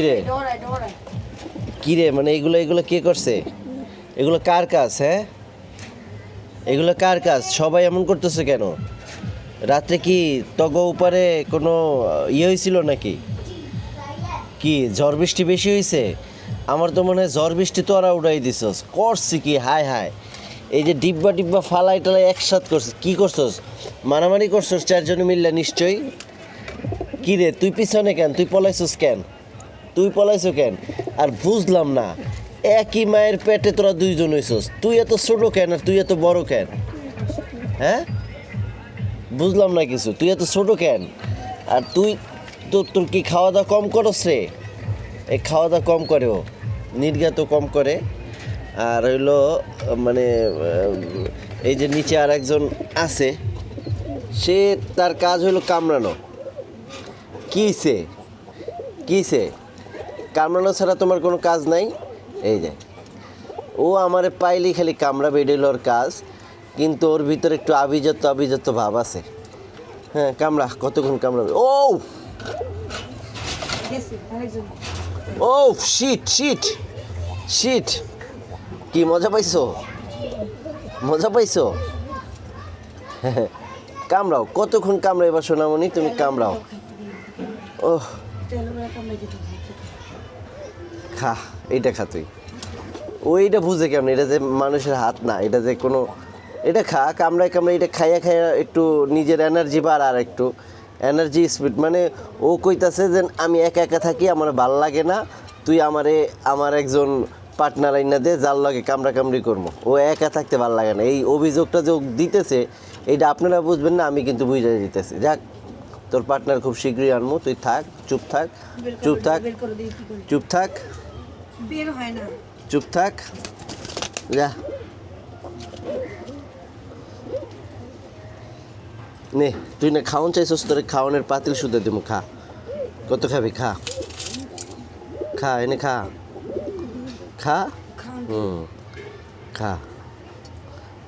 কিরে? কিরে মানে এগুলো এগুলো কে করছে? এগুলো কার কাজ হ্যাঁ? এগুলো কার কাজ? সবাই এমন করতেছে কেন? রাত্রে কি তগ উপরে কোনো ইয়ে হয়েছিল নাকি? কি ঝড় বৃষ্টি বেশি হয়েছে? আমার তো মনে হয় ঝড় বৃষ্টি তো ওরা উড়াই দিছস করছি কি? হায় হায়। এই যে ডিব্বা ডিব্বা ফালাই টালাই একসাথ করছিস কি করছস? মারামারি করছস? চারজনে মিললে নিশ্চয়ই? কি রে তুই পিছনে কেন? তুই পলাইছস কেন? তুই পলাইছো কেন? আর বুঝলাম না, একই মায়ের পেটে তোরা দুইজন হইছস, তুই এত ছোট কেন আর তুই এত বড় কেন? হ্যাঁ? বুঝলাম না কিছু, তুই এত ছোট কেন? আর তুই তোর তোর কি খাওয়া দাওয়া কম করস রে? এই খাওয়া দাওয়া কম করে ও নির্গাত কম করে। আর হইল মানে এই যে নিচে আর একজন আছে, সে তার কাজ হইল কামড়ানো। কিসে কিসে কামড়ানো ছাড়া তোমার কোনো কাজ নাই? এই যে। ও আমারে পাইলেই খালি কামড়া বেডেল ওর কাজ। কিন্তু ওর ভিতরে একটু আভিজাত্য আভিজাত্য ভাব আছে। হ্যাঁ কামড়া কতক্ষণ কামড়াবে? ও ও শিট শিট শিট কি মজা পাইছো? মজা পাইছো? কামড়াও কতক্ষণ কামড়াইবা সোনামণি? তুমি কামড়াও। ওহ খা এইটা খা তুই। ওইটা বুঝে কেমন? এটা যে মানুষের হাত না এটা যে কোনো এটা খা কামড়ায় কামড়ায় এটা খাইয়া খাইয়া একটু নিজের এনার্জি বাড় আর একটু। এনার্জি স্পিড মানে ও কইতাছে যে আমি একা একা থাকি আমার ভালো লাগে না তুই আমারে আমার একজন পার্টনার আইনা দে যার লাগে কামড়া কামড়ি করব ও একা থাকতে ভালো লাগে না। এই অভিযোগটা যে ও দিতেছে এইটা আপনারা বুঝবেন না আমি কিন্তু বুঝে দিতেছি। যাক তোর পার্টনার খুব শীঘ্রই আনব তুই থাক চুপ থাক চুপ থাক চুপ থাক। বের হয় না। চুপ থাক। যা। নে তুই না খাওয়ান চাইছস তোর খাওয়ানোর পাতিল শুধু দেবো খা। কত খাবি খা। খা এনে খা। খা? হুম। খা।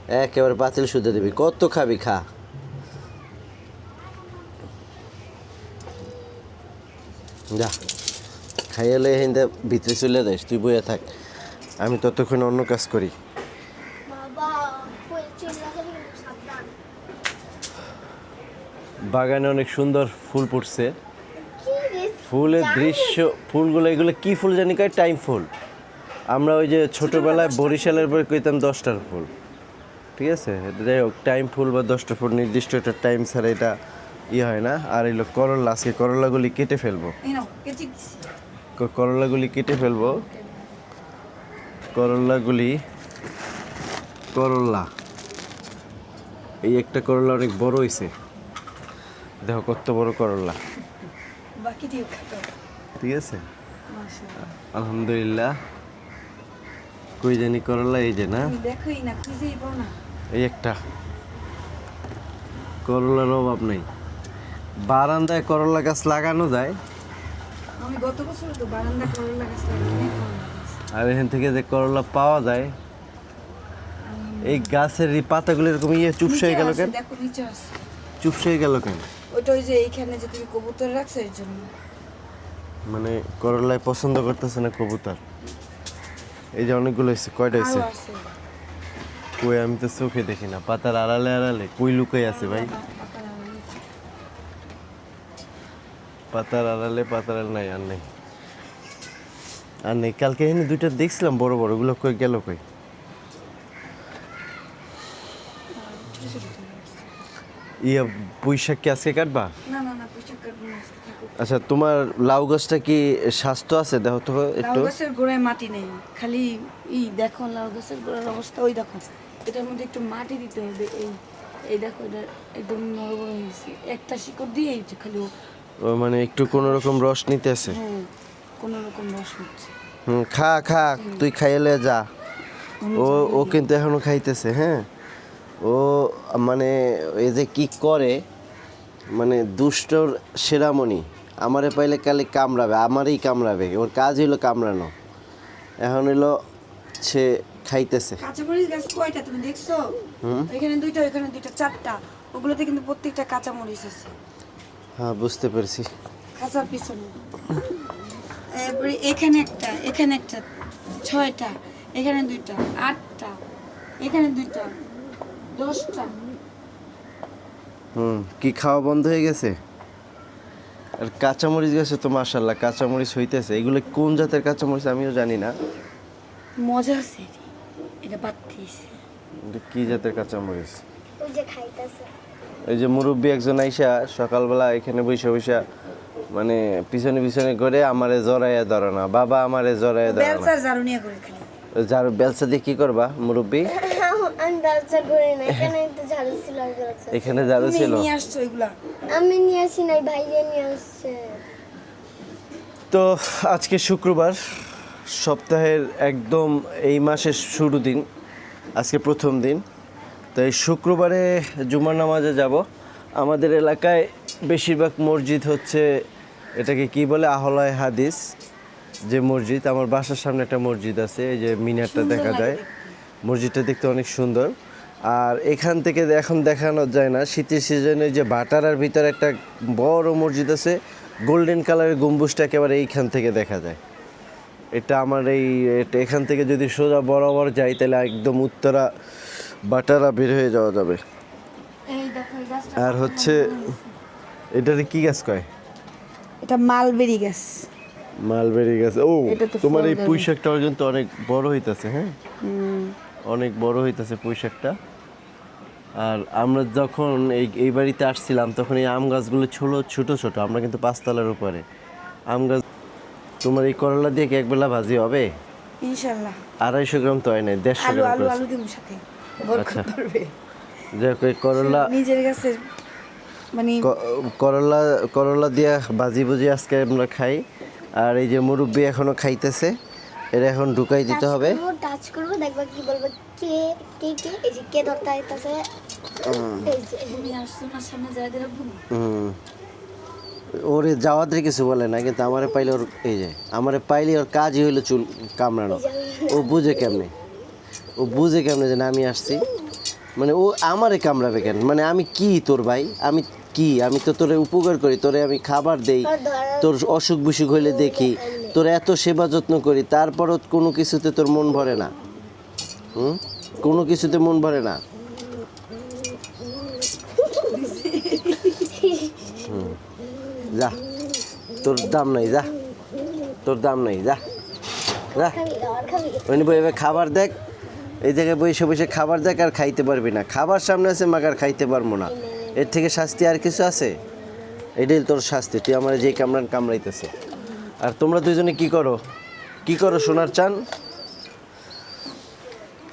একেবারে পাতিল শুধু দিবি। কত খাবি খা। যা। খাইয়ালে হিন্দে ভিতরে চলে যাস তুই বইয়া থাক। আমি ততক্ষণ অন্য কাজ করি। বাগানে অনেক সুন্দর ফুল ফুটছে ফুলের দৃশ্য ফুলগুলো এগুলো কি ফুল জানি কয়? Time full. আমরা ওই যে ছোটোবেলায় বরিশালের পরে কইতাম দশটার ফুল। ঠিক আছে? যাই হোক টাইম ফুল বা দশটা ফুল নির্দিষ্ট একটা টাইম ছাড়া এটা ইয়ে হয় না। আর এগুলো করলা আজকে করলাগুলি কেটে ফেলব। করলাগুলি কেটে ফেলব। করলাগুলি করলা। এই একটা করলা অনেক বড় হয়েছে দেখো কত বড় করলা। ঠিক আছে? মাশাআল্লাহ। আলহামদুলিল্লাহ। কই জানি করলা এই যে না। এই একটা। করলার অভাব নেই। বারান্দায় করলা গাছ লাগানো যায়। আমি গত বছর তো বারান্দা করলা গাছ লাগিয়ে করলা গাছ। আর এখান থেকে যে করলা পাওয়া যায় এই গাছের এই পাতাগুলো এরকম ইয়ে চুপসে হয়ে গেল কেন? চুপসে হয়ে গেল কেন? ওইটা ওই যে এইখানে যে তুমি কবুতর রাখছো এর জন্য। মানে করলায় পছন্দ করতেছে না কবুতর? এই যে অনেকগুলো হয়েছে কয়টা হয়েছে? কই আমি তো চোখে দেখি না পাতার আড়ালে আড়ালে কই লুকাই আছে ভাই পাতার আড়ালে। পাতার আড়ালে পাতার আড়ালে নাই আর নেই। আর নেই। কালকে এখানে দুইটা দেখছিলাম বড় বড়। ওগুলো কই গেল কই। ইয়ে কি আজকে কাটবা? আচ্ছা তোমার লাউ গাছটা কি স্বাস্থ্য আছে? দেখো তো লাউ গাছের গোড়ায় মাটি নেই। খালি ই দেখো লাউ গাছের গোড়ার অবস্থা ওই দেখো। এটার মধ্যে একটু মাটি দিতে হবে এই এই দেখো এটা একদম নরম হয়ে গেছে। একটা শিকড় দিয়ে খালি মানে একটু কোনো রকম রস নিতে আছে হ্যাঁ কোনো রকম রস হুম খা খা তুই খাইলে যা। ও ও কিন্তু এখনও খাইতেছে হ্যাঁ? ও মানে এই যে কি করে মানে দুষ্টর সেরামণি আমারে পাইলে কালে কামড়াবে আমারই কামড়াবে ওর কাজ হইল কামড়ানো। এখন হইল সে খাইতেছে। কাঁচামরিচ গাছ কয়টা তুমি দেখছ? এখানে দুইটা এখানে দুইটা চারটা। ওগুলোতে কিন্তু প্রত্যেকটা কাঁচামরিচ আছে। হ্যাঁ বুঝতে পেরেছি। খাঁচার পিছনে। তারপরে এখানে একটা এখানে একটা ছয়টা এখানে দুইটা আটটা এখানে দুইটা দশটা। হুম কি খাওয়া বন্ধ হয়ে গেছে? আর কাঁচামরিচ গেছে তো মাসাল্লাহ কাঁচামরিচ হইতেছে। এগুলো কোন জাতের কাঁচামরিচ আমিও জানি না। মজা আছে এটা। বাদ দিয়েছে। কি জাতের কাঁচামরিচ? এই যে মুরব্বী একজন আইসা সকালবেলা এখানে বসে বসে মানে পিছনে পিছনে করে আমারে জড়াইয়া ধরে না বাবা আমারে জড়াইয়া ধরে না। যার বেলসা দিয়ে কি করবা মুরব্বী? আমি ব্যবসা করি না এখানে ঝাড়ু ছিল আমি নিয়ে আসি নাই ভাইয়া নিয়ে আসছে। তো আজকে শুক্রবার সপ্তাহের একদম এই মাসের শুরু দিন আজকে প্রথম দিন। তো এই শুক্রবারে জুমার নামাজে যাব। আমাদের এলাকায় বেশিরভাগ মসজিদ হচ্ছে এটাকে কি বলে? আহলায় হাদিস যে মসজিদ। আমার বাসার সামনে একটা মসজিদ আছে এই যে মিনারটা দেখা যায়। মসজিদটা দেখতে অনেক সুন্দর। আর এখান থেকে এখন দেখানো যায় না। শীতের সিজনে যে বাটারার ভিতরে একটা বড় মসজিদ আছে গোল্ডেন কালারের গম্বুজটা একেবারে এইখান থেকে দেখা যায়। এটা আমার এই এখান থেকে যদি সোজা বরাবর যাই তাহলে একদম উত্তরা বাটারা বের হয়ে যাওয়া যাবে। আর হচ্ছে এটারে কি গাছ কয়? এটা মালবেরি গাছ। মালবেরি গাছ। ও তোমার এই ফল পুঁই শাকটা পর্যন্ত অনেক বড় হইতাছে হ্যাঁ? অনেক বড় হইতাছে পুঁই শাকটা আর আমরা যখন এই এই বাড়িতে আসছিলাম তখন এই আম গাছগুলো ছিল ছোট ছোট। আমরা কিন্তু পাঁচতলার উপরে। আম গাছ তোমার এই করলা দিয়ে কি একবেলা ভাজি হবে? ইনশাল্লাহ। আড়াইশো গ্রাম তো হয় নাই দেড়শো গ্রাম আলু আলু দিব সাথে। আচ্ছা। যাক ওই করলা নিজের গাছের মানে করলা করলা দিয়া ভাজি বুজি আজকে আমরা খাই। আর এই যে মুরব্বি এখনও খাইতেছে এটা এখন ঢুকাই দিতে হবে। টাচ করব দেখবা কি বলব কে কে কে এই যে কে ধরতে আইতাছে। ওরে যাওয়াদের কিছু বলে না কিন্তু আমারে পাইলে ওর এই যে আমারে পাইলে ওর কাজই হইল চুল কামড়ানো। ও বুঝে কেমনে? ও বুঝে কেমনে যে আমি আসছি? মানে ও আমারে কামড়াবে কেন? মানে আমি কি তোর ভাই? আমি কি? আমি তো তোরে উপকার করি তোরে আমি খাবার দেই তোর অসুখ বিসুখ হইলে দেখি তোর এত সেবা যত্ন করি তারপরও কোনো কিছুতে তোর মন ভরে না। হুম? কোনো কিছুতে মন ভরে না। যা। তোর দাম নাই যা। তোর দাম নাই যা। যা। এবার খাবার দেখ। এই জায়গায় বসে বসে খাবার দেখ আর খাইতে পারবি না। খাবার সামনে আছে মাগার খাইতে পারব না। এর থেকে শাস্তি আর কিছু আছে? এটাই তোর শাস্তি তুই আমার যে কামড়ান কামড়াইতেছে। আর তোমরা দুজনে কি করো? কি করো সোনার চান?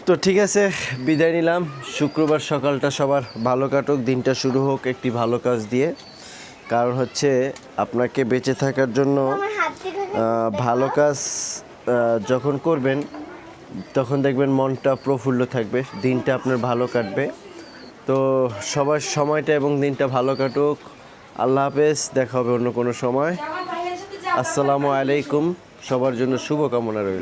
তো ঠিক আছে বিদায় নিলাম। শুক্রবার সকালটা সবার ভালো কাটুক দিনটা শুরু হোক একটি ভালো কাজ দিয়ে। কারণ হচ্ছে আপনাকে বেঁচে থাকার জন্য ভালো কাজ যখন করবেন তখন দেখবেন মনটা প্রফুল্ল থাকবে, দিনটা আপনার ভালো কাটবে। তো সবার সময়টা এবং দিনটা ভালো কাটুক। আল্লাহ হাফেজ, দেখা হবে অন্য কোনো সময়। আসসালামু আলাইকুম, সবার জন্য শুভকামনা রইল।